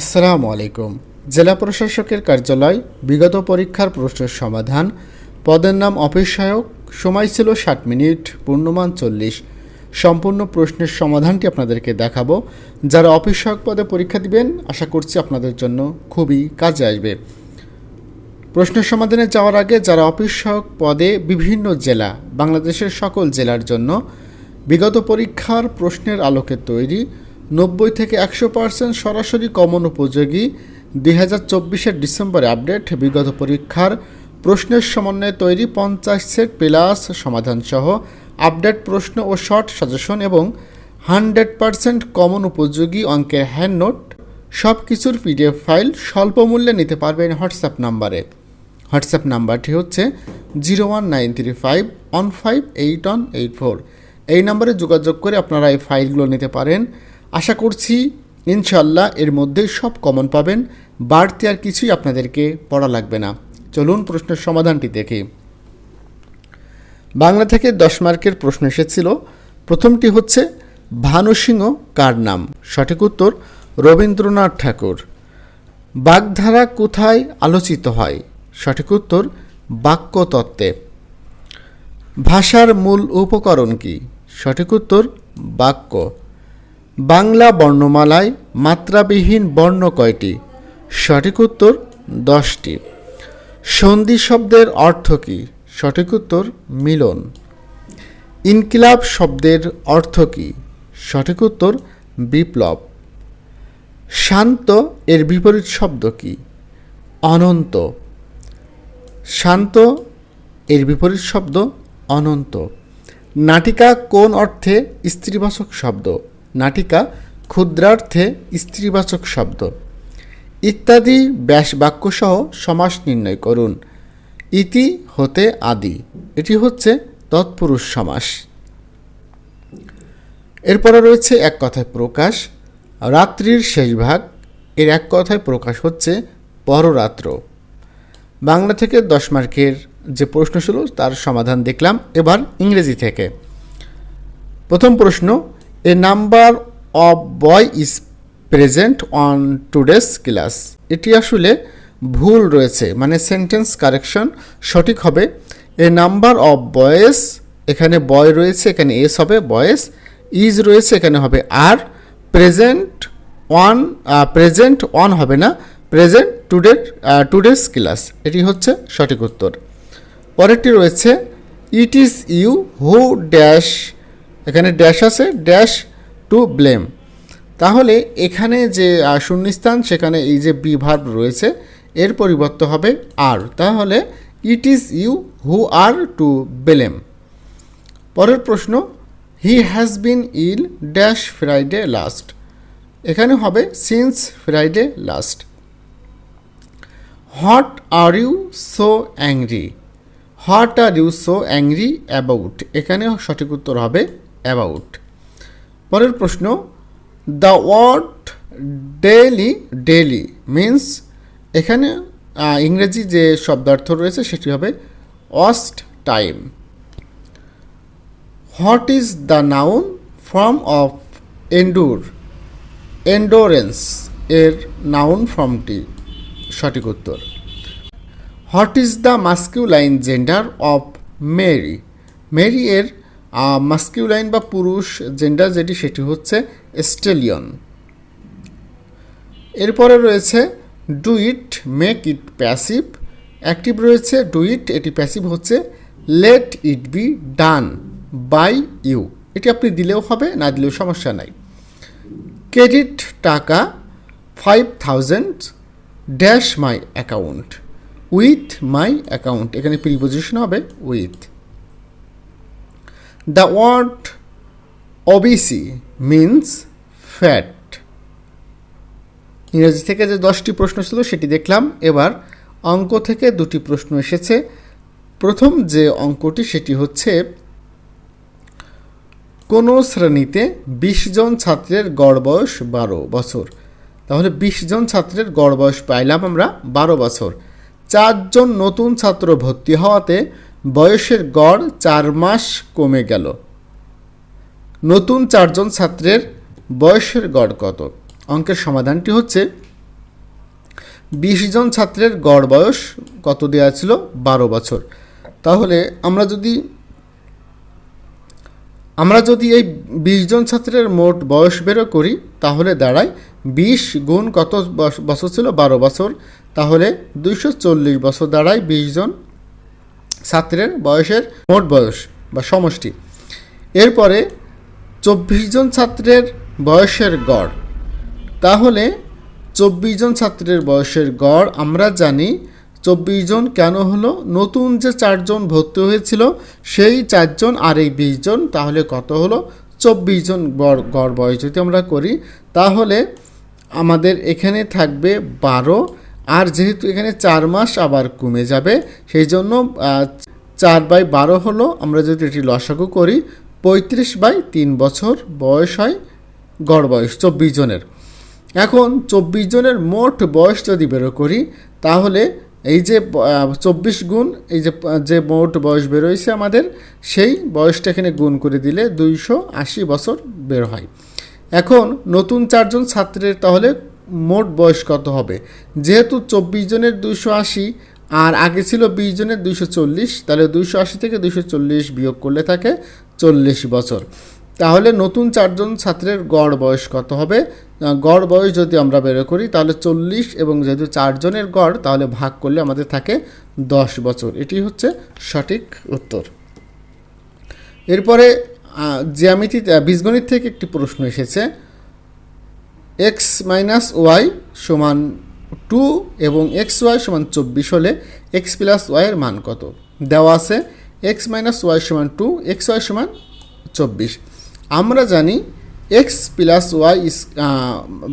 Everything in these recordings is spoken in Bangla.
আসসালামু আলাইকুম। জেলা প্রশাসকের কার্যালয়, বিগত পরীক্ষার প্রশ্নের সমাধান। পদের নাম সহায়ক সময় ছিল ষাট মিনিট, পূর্ণমান চল্লিশ। সম্পূর্ণ প্রশ্নের সমাধানটি আপনাদেরকে দেখাবো। যারা সহায়ক পদে পরীক্ষা দিবেন, আশা করছি আপনাদের জন্য খুবই কাজে আসবে। প্রশ্নের সমাধানে যাওয়ার আগে যারা অফিস সহায়ক পদে বিভিন্ন জেলা, বাংলাদেশের সকল জেলার জন্য বিগত পরীক্ষার প্রশ্নের আলোকে তৈরি নব্বই থেকে একশো পার্সেন্ট সরাসরি কমন উপযোগী দুই হাজার চব্বিশের ডিসেম্বরে আপডেট। বিগত পরীক্ষার প্রশ্নের সমন্বয়ে তৈরি পঞ্চাশ সেট প্লাস সমাধানসহ আপডেট প্রশ্ন ও শর্ট সাজেশন এবং হান্ড্রেড পার্সেন্ট কমন উপযোগী অঙ্কের হ্যান্ড নোট সব কিছুর পিডিএফ ফাইল স্বল্প মূল্যে নিতে পারবেন হোয়াটসঅ্যাপ নাম্বারে। হোয়াটসঅ্যাপ নাম্বারটি হচ্ছে zero one nine three five one five eight one eight four. এই নাম্বারে যোগাযোগ করে আপনারা এই ফাইলগুলো নিতে পারেন। আশা করছি ইনশাল্লাহ এর মধ্যে সব কমন পাবেন। বাড়তি আর কিছুই আপনাদেরকে পড়া লাগবে না। চলুন প্রশ্নের সমাধানটি দেখি। বাংলা থেকে দশ মার্কের প্রশ্ন এসেছিল। প্রথমটি হচ্ছে ভানু সিংহ কার নাম? সঠিক উত্তর, রবীন্দ্রনাথ ঠাকুর। বাগধারা কোথায় আলোচিত হয়? সঠিক উত্তর, বাক্যতত্ত্বে। ভাষার মূল উপকরণ কি? সঠিক উত্তর, বাক্য। বাংলা বর্ণমালায় মাত্রাবিহীন বর্ণ কয়টি? সঠিক উত্তর দশটি। সন্ধি শব্দের অর্থ কী? সঠিক উত্তর মিলন। ইনকিলাব শব্দের অর্থ কী? সঠিক উত্তর বিপ্লব। শান্ত এর বিপরীত শব্দ কী? অনন্ত। শান্ত এর বিপরীত শব্দ অনন্ত। নাটিকা কোন অর্থে স্ত্রীবাচক শব্দ? নাটিকা ক্ষুদ্রার্থে স্ত্রীবাচক শব্দ। ইত্যাদি ব্যাস বাক্যসহ সমাস নির্ণয় করুন। ইতি হতে আদি। এটি হচ্ছে তৎপুরুষ সমাস। এরপরে রয়েছে এক কথায় প্রকাশ, রাত্রির শেষ ভাগ। এর এক কথায় প্রকাশ হচ্ছে পররাত্র। বাংলা থেকে দশ মার্কের যে প্রশ্ন ছিল, তার সমাধান দেখলাম। এবার ইংরেজি থেকে। প্রথম প্রশ্ন a number of boy is present on today's class এটি আসলে ভুল রয়েছে মানে সেন্টেন্স কারেকশন সঠিক হবে। এ নাম্বার অফ বয়েস এখানে বয় রয়েছে, এখানে এস হবে বয়েস ইজ রয়েছে, এখানে হবে আর প্রেজেন্ট ওয়ান প্রেজেন্ট অন হবে না প্রেজেন্ট টুডে টুডেস ক্লাস এটি হচ্ছে সঠিক উত্তর। পরেরটি রয়েছে it is you who dash এখানে ড্যাশ আছে ড্যাশ টু ব্লেম তাহলে এখানে যে শূন্যস্থান, সেখানে এই যে বি ভার্ব রয়েছে, এর পরিবর্তে হবে আর তাহলে it is you who are to blame পরের প্রশ্ন he has been ill dash Friday last এখানে হবে since Friday last what are you so angry what are you so angry about এখানে সঠিক উত্তর হবে অ্যাবাউট পরের প্রশ্ন the word daily daily means এখানে ইংরেজি যে শব্দার্থ রয়েছে সেটি হবে অস্ট time what is the noun form of endure endurance এর নাউন ফর্মটি সঠিক উত্তর। What is the masculine gender of mare mare এর মাস্কিউলাইন বা পুরুষ জেন্ডার যেটি সেটি হচ্ছে স্টেলিয়ন এরপরে রয়েছে do it make it passive active রয়েছে ডু ইট এটি প্যাসিভ হচ্ছে let it be done by you এটি আপনি দিলেও হবে, না দিলেও সমস্যা নাই। ক্রেডিট টাকা five thousand dash my account with my account এখানে প্রিপোজিশন হবে with the word obese means fat ইংরেজি থেকে যে দশটি প্রশ্ন ছিল সেটি দেখলাম। এবার অঙ্ক থেকে দুটি প্রশ্ন এসেছে। প্রথম যে অঙ্কটি সেটি হচ্ছে, কোনো শ্রেণীতে বিশ জন ছাত্রের গড় বয়স বারো বছর। তাহলে বিশ জন ছাত্রের গড় বয়স পাইলাম আমরা বারো বছর। চারজন নতুন ছাত্র ভর্তি হওয়াতে বয়সের গড় চার মাস কমে গেল। নতুন চারজন ছাত্রের বয়সের গড় কত? অঙ্কের সমাধানটি হচ্ছে বিশ জন ছাত্রের গড় বয়স কত দেওয়া ছিল? বারো বছর। তাহলে আমরা যদি আমরা যদি এই বিশ জন ছাত্রের মোট বয়স বেরো করি, তাহলে দাঁড়ায় বিশ গুণ কত বছর ছিল? বারো বছর। তাহলে দুইশো চল্লিশ বছর দাঁড়ায় বিশ জন ছাত্রের বয়সের মোট বয়স বা সমষ্টি। এরপরে চব্বিশ জন ছাত্রের বয়সের গড়। তাহলে চব্বিশ জন ছাত্রের বয়সের গড় আমরা জানি চব্বিশ জন কেন হলো? নতুন যে চারজন ভর্তি হয়েছিল, সেই চারজন আর এই বিশ জন, তাহলে কত হলো? চব্বিশ জন গড় গড় বয়স যদি আমরা করি, তাহলে আমাদের এখানে থাকবে বারো আর যেহেতু এখানে চার মাস আবার কমে যাবে, সেই জন্য চার বাই বারো হলো, আমরা যদি এটি লসাগু করি, পঁয়ত্রিশ বাই তিন বছর বয়স হয় গড় বয়স, চব্বিশ জনের। এখন চব্বিশ জনের মোট বয়স যদি বেরো করি, তাহলে এই যে চব্বিশ গুণ, এই যে যে মোট বয়স বেরোইছে আমাদের, সেই বয়সটা এখানে গুণ করে দিলে দুইশো আশি বছর বের হয়। এখন নতুন চারজন ছাত্রের তাহলে মোট বয়স কত হবে? যেহেতু চব্বিশ জনের দুইশো আশি আর আগে ছিল বিশ জনের দুইশো চল্লিশ, তাহলে দুইশো আশি থেকে দুশো চল্লিশ বিয়োগ করলে থাকে চল্লিশ বছর। তাহলে নতুন চারজন ছাত্রের গড় বয়স কত হবে? গড় বয়স যদি আমরা বের করি, তাহলে চল্লিশ এবং যেহেতু চারজনের গড়, তাহলে ভাগ করলে আমাদের থাকে দশ বছর। এটি হচ্ছে সঠিক উত্তর। এরপরে জ্যামিতি বীজগণিত থেকে একটি প্রশ্ন এসেছে। এক্স মাইনাস ওয়াই সমান টু এবং এক্স ওয়াই সমান চব্বিশ হলে এক্স প্লাস ওয়াইয়ের মান কত? দেওয়া আছে এক্স মাইনাস ওয়াই সমান টু এক্স ওয়াই সমান চব্বিশ। আমরা জানি এক্স প্লাস ওয়াই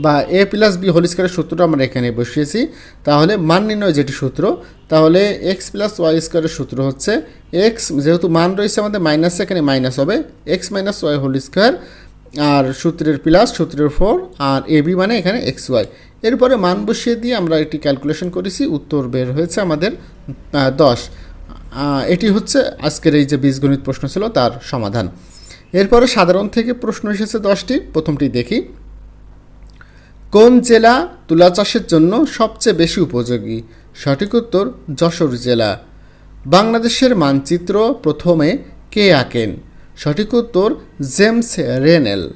বা এ প্লাস বি হোল স্কোয়ারের সূত্রটা আমরা এখানে বসিয়েছি। তাহলে মান নির্ণয় যেটি সূত্র, তাহলে এক্স প্লাস ওয়াই স্কোয়ারের সূত্র হচ্ছে এক্স যেহেতু মান রয়েছে আমাদের মাইনাস এখানে মাইনাস হবে। X minus y whole square আর সূত্রের প্লাস সূত্রের ফোর আর এ বি মানে এখানে এক্স ওয়াই এরপরে মান বসিয়ে দিয়ে আমরা একটি ক্যালকুলেশন করেছি, উত্তর বের হয়েছে আমাদের দশ। এটি হচ্ছে আজকের এই যে বীজগণিত প্রশ্ন ছিল, তার সমাধান। এরপরে সাধারণ থেকে প্রশ্ন এসেছে দশটি, প্রথমটি দেখি। কোন জেলা তুলা চাষের জন্য সবচেয়ে বেশি উপযোগী? সঠিক উত্তর, যশোর জেলা। বাংলাদেশের মানচিত্র প্রথমে কে আঁকেন? সঠিক উত্তর জেমস রেনেল।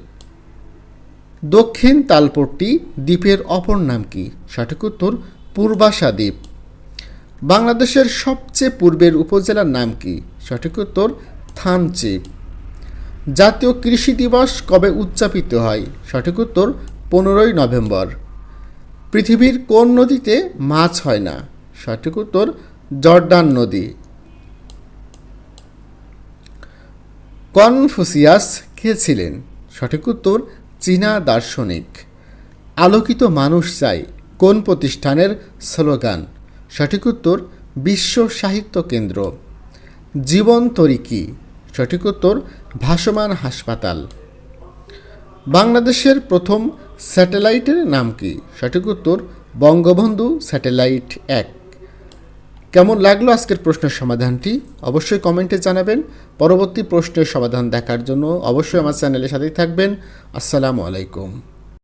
দক্ষিণ তালপট্টি দ্বীপের অপর নাম কি? সঠিক উত্তর পূর্বাশা দ্বীপ। বাংলাদেশের সবচেয়ে পূর্বের উপজেলার নাম কি? সঠিক উত্তর থানচিপ। জাতীয় কৃষি দিবস কবে উদযাপিত হয়? সঠিক উত্তর পনেরোই নভেম্বর। পৃথিবীর কোন নদীতে মাছ হয় না? সঠিক উত্তর জর্ডান নদী। কনফুসিয়াস কে ছিলেন? সঠিক উত্তর, চীনা দার্শনিক। আলোকিত মানুষ চাই, কোন প্রতিষ্ঠানের স্লোগান? সঠিক উত্তর, বিশ্ব সাহিত্য কেন্দ্র। জীবন তরি কি সঠিক উত্তর, ভাসমান হাসপাতাল। বাংলাদেশের প্রথম স্যাটেলাইটের নাম কি? সঠিক উত্তর, বঙ্গবন্ধু স্যাটেলাইট এক। কেমন লাগল আজকের প্রশ্নের সমাধানটি? অবশ্যই কমেন্টে জানাবেন। পরবর্তী প্রশ্নের সমাধান দেখার জন্য অবশ্যই আমার চ্যানেলের সাথেই থাকবেন। আসসালামু আলাইকুম।